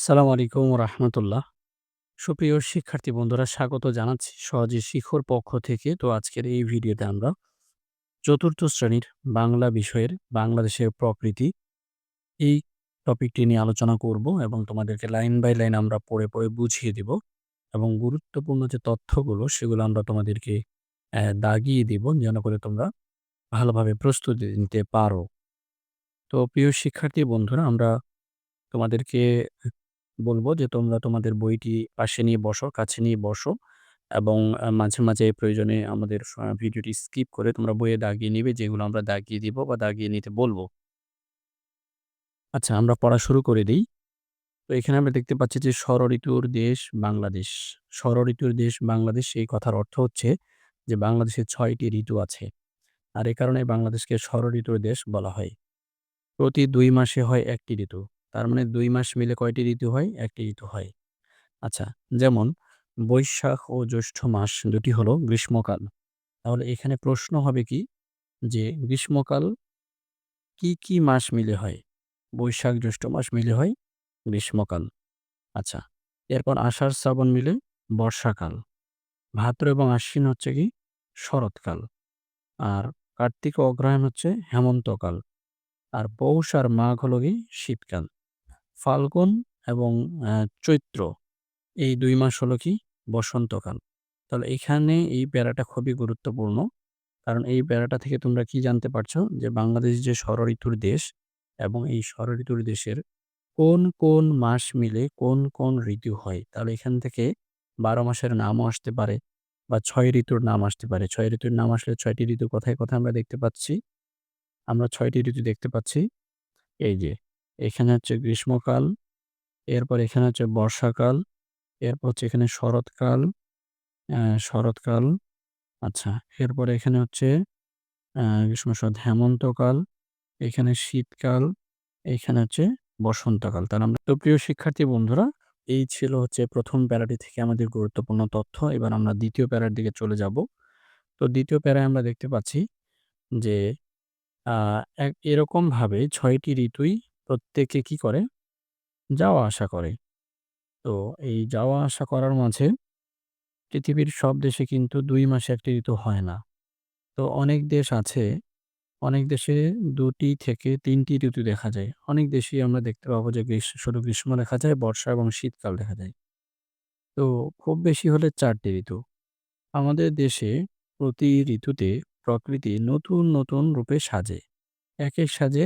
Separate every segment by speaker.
Speaker 1: আসসালামু আলাইকুম রাহমাতুল্লাহ। সুপ্রিয় শিক্ষার্থী বন্ধুরা স্বাগত জানাচ্ছি সহজে শিখর পক্ষ থেকে। তো আজকের এই ভিডিওতে আমরা চতুর্থ শ্রেণির বাংলা বিষয়ের বাংলাদেশের প্রকৃতি এই টপিকটি নিয়ে আলোচনা করব এবং তোমাদেরকে লাইন বাই লাইন আমরা পড়ে, পড়ে বুঝিয়ে দিব এবং গুরুত্বপূর্ণ যে তথ্যগুলো সেগুলো আমরা তোমাদেরকে দাগিয়ে দিব যেন করে তোমরা ভালোভাবে প্রস্তুতি নিতে পারো। তো প্রিয় শিক্ষার্থী বন্ধুরা আমরা তোমাদেরকে বলব যে তোমরা তোমাদের বইটি পাশে নিয়ে বসো, কাছে নিয়ে বসো এবং মাঝে, মাঝে প্রয়োজনে আমাদের ভিডিওটি স্কিপ করে তোমরা বইয়ে দাগিয়ে নিবে যেগুলো আমরা দাগিয়ে দিব বা দাগিয়ে নিতে বলব আচ্ছা আমরা পড়া শুরু করে দিই তো এখানে আমরা দেখতে পাচ্ছি যে ষড়ঋতুর দেশ বাংলাদেশ। ষড়ঋতুর দেশ বাংলাদেশ এই কথার অর্থ হচ্ছে যে বাংলাদেশে ছয়টি ঋতু আছে। আর এ কারণে বাংলাদেশকে ষড়ঋতুর দেশ বলা হয়। প্রতি দুই মাসে হয় একটি ঋতু। তার মানে দুই মাস মিলে কয়টি ঋতু হয়? একটি ঋতু হয়। আচ্ছা যেমন বৈশাখ ও জ্যৈষ্ঠ মাস দুটি হলো গ্রীষ্মকাল। তাহলে এখানে প্রশ্ন হবে কি যে গ্রীষ্মকাল কি, কি মাস মিলে হয়? বৈশাখ, জ্যৈষ্ঠ মাস মিলে হয় গ্রীষ্মকাল। আচ্ছা এরপর আষাঢ়, শ্রাবণ মিলে বর্ষাকাল। ভাদ্র এবং আশ্বিন হচ্ছে কি শরৎকাল। আর কার্তিক অগ্রহায়ণ হচ্ছে হেমন্তকাল। আর পৌষ আর মাঘ হলো কি শীতকাল। ফাল্গুন এবং চৈত্র এই দুই মাস হলো কি বসন্তকাল। তাহলে এখানে এই প্যারাটা খুবই গুরুত্বপূর্ণ। কারণ এই প্যারাটা থেকে তোমরা কি জানতে পারছ যে বাংলাদেশ যে ষড়ঋতুর দেশ এবং এই ষড়ঋতুর দেশের কোন, কোন মাস মিলে কোন, কোন ঋতু হয়। তাহলে এখান থেকে ১২ মাসের নামও আসতে পারে বা ছয় ঋতুর নাম আসতে পারে। ছয় ঋতুর নাম আসলে ছয়টি ঋতু কথায় কোথায় আমরা দেখতে পাচ্ছি? আমরা ছয়টি ঋতু দেখতে পাচ্ছি। এই যে এখানে হচ্ছে গ্রীষ্মকাল, এরপর এখানে হচ্ছে বর্ষাকাল, এরপর হচ্ছে এখানে শরৎকাল, শরৎকাল। আচ্ছা এরপর এখানে হচ্ছে গ্রীষ্ম, শরৎ, হেমন্তকাল, এখানে শীতকাল, এইখানে হচ্ছে বসন্তকাল। তাহলে আমরা তো প্রিয় শিক্ষার্থী বন্ধুরা এই ছিল হচ্ছে প্রথম প্যারাটি থেকে আমাদের গুরুত্বপূর্ণ তথ্য। এবার আমরা দ্বিতীয় প্যারার দিকে চলে যাব। তো দ্বিতীয় প্যারায় আমরা দেখতে পাচ্ছি যে এরকমভাবে ছয়টি ঋতুই প্রত্যেকে কি করে? যাওয়া আসা করে। তো এই যাওয়া আসা করার মাঝে পৃথিবীর সব দেশে কিন্তু দুই মাসে একটি ঋতু হয় না। তো অনেক দেশ আছে, অনেক দেশে দুটি থেকে তিনটি ঋতু দেখা যায়। অনেক দেশেই আমরা দেখতে পাবো যে গ্রীষ্ম শুধু গ্রীষ্ম দেখা যায়, বর্ষা এবং শীতকাল দেখা যায়। তো খুব বেশি হলে চারটি ঋতু। আমাদের দেশে প্রতি ঋতুতে প্রকৃতি নতুন, নতুন রূপে সাজে। এক এক সাজে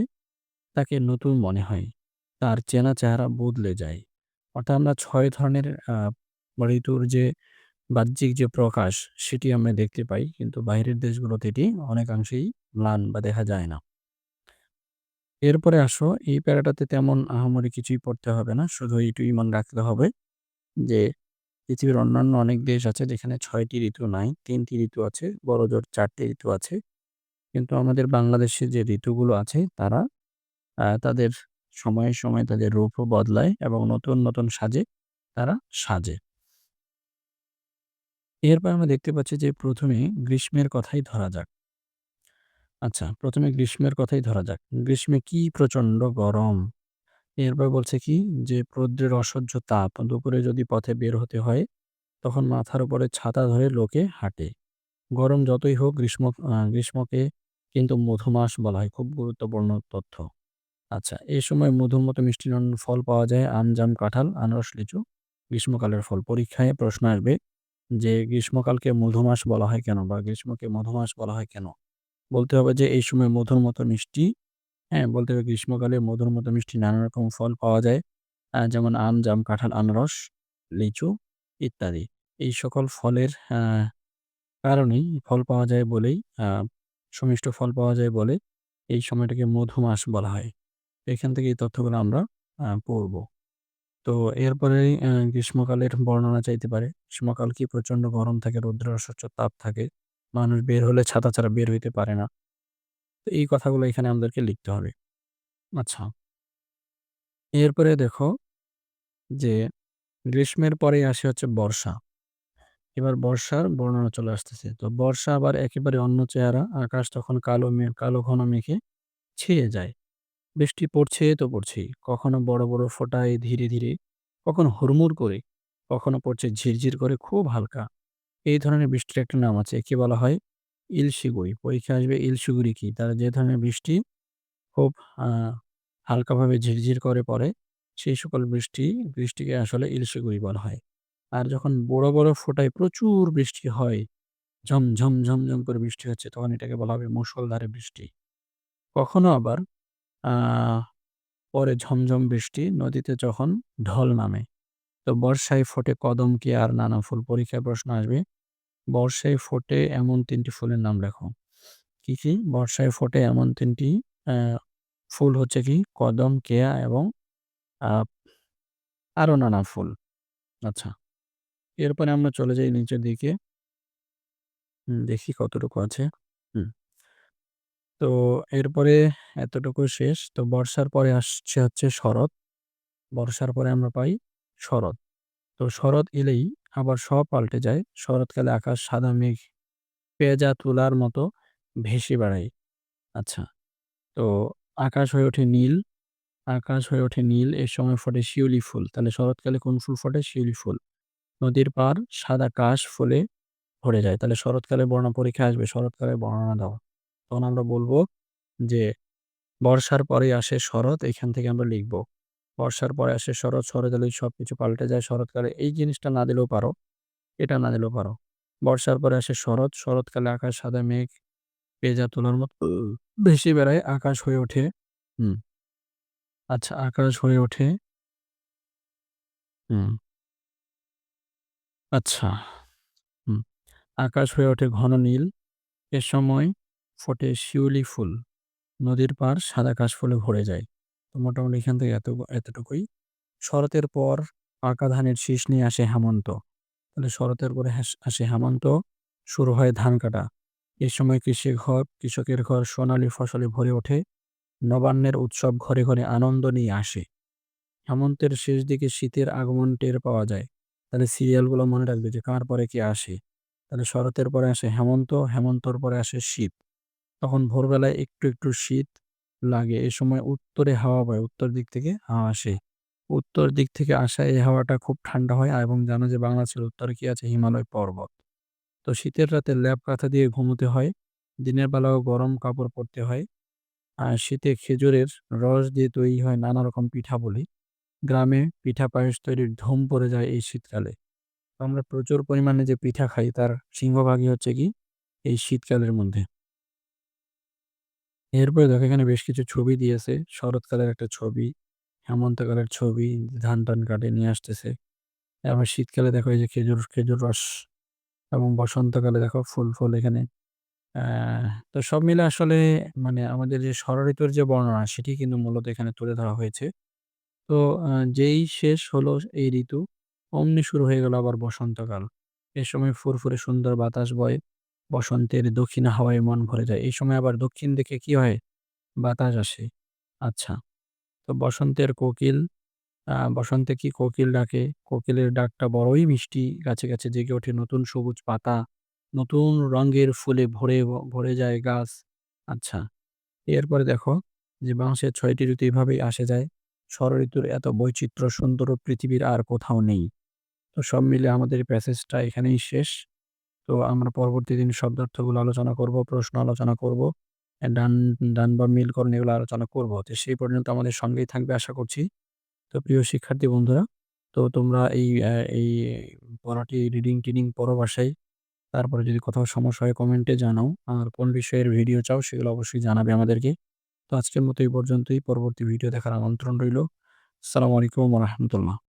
Speaker 1: তাকে নতুন মনে হয়। তার চেনা চেহারা বদলে যায়। অর্থাৎ আমরা ৬ ধরনের ঋতুর যে বাহ্যিক যে প্রকাশ সেটি আমরা দেখতে পাই। কিন্তু বাইরের দেশগুলোতে এটি অনেকাংশেই ম্লান বা দেখা যায় না। এরপরে আসো এই প্যারাটাতে তেমন আহামরি কিছুই পড়তে হবে না। শুধু এইটুকুই মনে রাখতে হবে যে পৃথিবীর অন্যান্য অনেক দেশ আছে যেখানে ৬ টি ঋতু নাই, ৩ টি ঋতু আছে, বড়জোর ৪ টি ঋতু আছে। কিন্তু আমাদের বাংলাদেশে যে ঋতুগুলো আছে তারা তাদের সময়ে, সময়ে তাদের রূপও বদলায় এবং নতুন, নতুন সাজে তারা সাজে। এরপর আমরা দেখতে পাচ্ছি যে প্রথমে গ্রীষ্মের কথাই ধরা যাক। আচ্ছা প্রথমে গ্রীষ্মের কথাই ধরা যাক। গ্রীষ্মে কি প্রচণ্ড গরম। এরপর বলছে কি যে প্রদ্রের অসহ্য তাপ। দুপুরে যদি পথে বের হতে হয় তখন মাথার উপরে ছাতা ধরে লোকে হাঁটে। গরম যতই হোক গ্রীষ্ম গ্রীষ্মকে কিন্তু মধুমাস বলা হয়। খুব গুরুত্বপূর্ণ তথ্য। আচ্ছা এই সময় মধুর মতো মিষ্টি নরম ফল পাওয়া যায় আম, জাম, কাঁঠাল, আনারস, লিচু গ্রীষ্মকালের ফল। পরীক্ষায় প্রশ্ন আসবে যে গ্রীষ্মকালকে মধুমাস বলা হয় কেন? বা গ্রীষ্মকে মধুমাস বলা হয় কেন? বলতে হবে যে এই সময় মধুর মতো মিষ্টি হ্যাঁ, বলতে হবে গ্রীষ্মকালে মধুর মতো মিষ্টি নানা রকম ফল পাওয়া যায়। যেমন আম, জাম, কাঁঠাল, আনারস, লিচু ইত্যাদি। এই সকল ফলের কারণেই ফল পাওয়া যায় বলেই সুমিষ্ট ফল পাওয়া যায় বলে এই সময়টাকে মধুমাস বলা হয়। এখান থেকে এই তথ্যগুলো আমরা পড়ব। তো এরপরেই আ গ্রীষ্মকালের বর্ণনা চাইতে পারে। গ্রীষ্মকাল কি প্রচণ্ড গরম থাকে, রৌদ্রের অসহ্য তাপ থাকে। মানুষ বের হলে ছাতা ছাড়া বের হইতে পারে না। তো এই কথাগুলো এখানে আমাদেরকে লিখতে হবে। আচ্ছা। এরপরে দেখো যে গ্রীষ্মের পরেই আসে হচ্ছে বর্ষা। এবার বর্ষার বর্ণনা চলে আসতেছে। তো বর্ষা আবার একেবারে অন্য চেহারা। আকাশ তখন কালো কালো ঘন মেঘে ছেয়ে যায়। বৃষ্টি পড়ছে তো পড়ছেই। কখনো বড়, বড় ফোঁটায় ধীরে, ধীরে কখনো হুড়মুড় করে, কখনো পড়ছে ঝিরঝির করে খুব হালকা। এই ধরনের বৃষ্টির একটা নাম আছে। একে বলা হয় ইলশিগুড়ি। পরীক্ষায় আসবে ইলশিগুড়ি কি? তারা যে ধরনের বৃষ্টি খুব হালকাভাবে ঝিরঝির করে পড়ে, সেই সকল বৃষ্টি বৃষ্টিকে আসলে ইলশিগুড়ি বলা হয়। আর যখন বড়, বড় ফোঁটায় প্রচুর বৃষ্টি হয়, ঝম, ঝম, ঝমঝম করে বৃষ্টি হচ্ছে তখন এটাকে বলা হবে মুষলধারে বৃষ্টি। কখনো আবার পরে ঝমঝম বৃষ্টি নদীতে যখন ঢল নামে। তো বর্ষায় ফোটে কদম কি আর নানা ফুল। পরীক্ষায় প্রশ্ন আসবে, বর্ষায় ফোটে এমন তিনটি ফুলের নাম লেখো। কি, কি? বর্ষায় ফোটে এমন ৩ টি ফুল হচ্ছে কি? কদম, কেয়া এবং আ আরও নানা ফুল। আচ্ছা। এরপরে আমরা চলে যাই নিচের দিকে। দেখি কতটুকু আছে। তো এরপরে এতটুকু শেষ। তো বর্ষার পরে আসছে হচ্ছে শরৎ। বর্ষার পরে আমরা পাই শরৎ। তো শরৎ এলেই আবার সব পাল্টে যায়। শরৎকালে আকাশ সাদা মেঘ পেঁজা তুলার মতো ভেসে বেড়ায়। আচ্ছা। তো আকাশ হয়ে ওঠে নীল, আকাশ হয়ে ওঠে নীল। এ সময় ফোটে শিউলি ফুল। তাহলে শরৎকালে কোন ফুল ফোটে? শিউলি ফুল। নদীর পার সাদা কাশ ফুলে ভরে যায়। তাহলে শরৎকালে বর্ণনা পরীক্ষা আসবে, শরৎকালে বর্ণনা দাও। তখন আমরা বলব যে বর্ষার পরেই আসে শরৎ, এখান থেকে আমরা লিখব। বর্ষার পরে আসে শরৎ, শরৎ এলেই সবকিছু পাল্টে যায়। শরৎকালে এই জিনিসটা না দিলেও পারো, এটা না দিলেও পারো। বর্ষার পরে আসে শরৎ, শরৎকালে আকাশ সাদা মেঘ পেঁজা তোলার মতো ভেসে বেড়ায়, আকাশ হয়ে ওঠে হুম। আচ্ছা, আকাশ হয়ে ওঠে হুম। আচ্ছা। হুম। আকাশ হয়ে ওঠে ঘন নীল। এ সময় ফোটে শিউলি ফুল। নদীর পার সাদা কাশফুলে ভরে যায়। তো মোটামুটি এখান থেকে এত এতটুকুই। শরতের পর পাকা ধানের শীষ নিয়ে আসে হেমন্ত। তাহলে শরতের পরে আসে হেমন্ত, শুরু হয় ধান কাটা। এ সময় কৃষি ঘর কৃষকের ঘর সোনালী ফসলে ভরে ওঠে। নবান্নের উৎসব ঘরে, ঘরে আনন্দ নিয়ে আসে। হেমন্তের শেষ দিকে শীতের আগমন টের পাওয়া যায়। তাহলে সিরিয়ালগুলো মনে রাখবে যে কার পরে কি আসে। তাহলে শরতের পরে আসে হেমন্ত, হেমন্তর পরে আসে শীত। তখন ভোরবেলায় একটু, একটু শীত লাগে। এ সময় উত্তরে হাওয়া বয়, উত্তর দিক থেকে হাওয়া আসে। উত্তর দিক থেকে আসা এই হাওয়াটা খুব ঠান্ডা হয় এবং জানো যে বাংলাদেশের উত্তরে কি আছে? হিমালয় পর্বত। তো শীতের রাতে ল্যাপ কাঁথা দিয়ে ঘুমোতে হয়। দিনের বেলাও গরম কাপড় পরতে হয়। আর শীতে খেজুরের রস দিয়ে তৈরি হয় নানা রকম পিঠা বলি গ্রামে পিঠা পায়েস তৈরির ধুম পড়ে যায় এই শীতকালে। আমরা প্রচুর পরিমাণে যে পিঠা খাই তার সিংহভাগই হচ্ছে কি এই শীতকালের মধ্যে। এরপরে দেখো এখানে বেশ কিছু ছবি দিয়েছে। শরৎকালের একটা ছবি, হেমন্তকালের ছবি, ধান-টান কাটে নিয়ে আসতেছে। আবার শীতকালে দেখো এই যে খেজুর, খেজুর রস এবং বসন্তকালে দেখো ফুল, ফুল এখানে। তো সব মিলে আসলে মানে আমাদের যে ষড়ঋতুর যে বর্ণনা সেটি কিন্তু মূলত এখানে তুলে ধরা হয়েছে। তো যেই শেষ হলো এই ঋতু, অমনি শুরু হয়ে গেল আবার বসন্তকাল। এ সময় ফুরফুরে সুন্দর বাতাস বয়। বসন্তের দক্ষিণ হাওয়ায় মন ভরে যায়। এই সময় আবার দক্ষিণ দিকে কি হয়? বাতাস আসে। আচ্ছা। তো বসন্তের কোকিল বসন্তে কি কোকিল ডাকে। কোকিলের ডাকটা বড়ই মিষ্টি। গাছে, গাছে জেগে ওঠে নতুন সবুজ পাতা। নতুন রঙের ফুলে ভরে ভরে যায় গাছ। আচ্ছা। এরপরে দেখো যে বাংলাদেশের ছয়টি ঋতু এভাবেই আসে যায়। ষড়ঋতুর এত বৈচিত্র্য সুন্দর পৃথিবীর আর কোথাও নেই। তো সব মিলে আমাদের প্যাসেজটা এখানেই শেষ। তো আমরা পরবর্তী দিন শব্দার্থগুলো আলোচনা করব, প্রশ্ন আলোচনা করব। ডান ডান বা মিলকরণ এগুলো আলোচনা করব। তো সেই পর্যন্ত আমাদের সঙ্গেই থাকবে আশা করছি। তো প্রিয় শিক্ষার্থী বন্ধুরা, তো তোমরা এই এই পড়াটি রিডিং-টিডিং পড়ো বাসায়। তারপরে যদি কোথাও সমস্যা হয় কমেন্টে জানাও। আর কোন বিষয়ের ভিডিও চাও সেগুলো অবশ্যই জানাবে আমাদেরকে। তো আজকের মতো এই পর্যন্তই। পরবর্তী ভিডিও দেখার আমন্ত্রণ রইল। আসসালামু আলাইকুম রাহমাতুল্লাহ।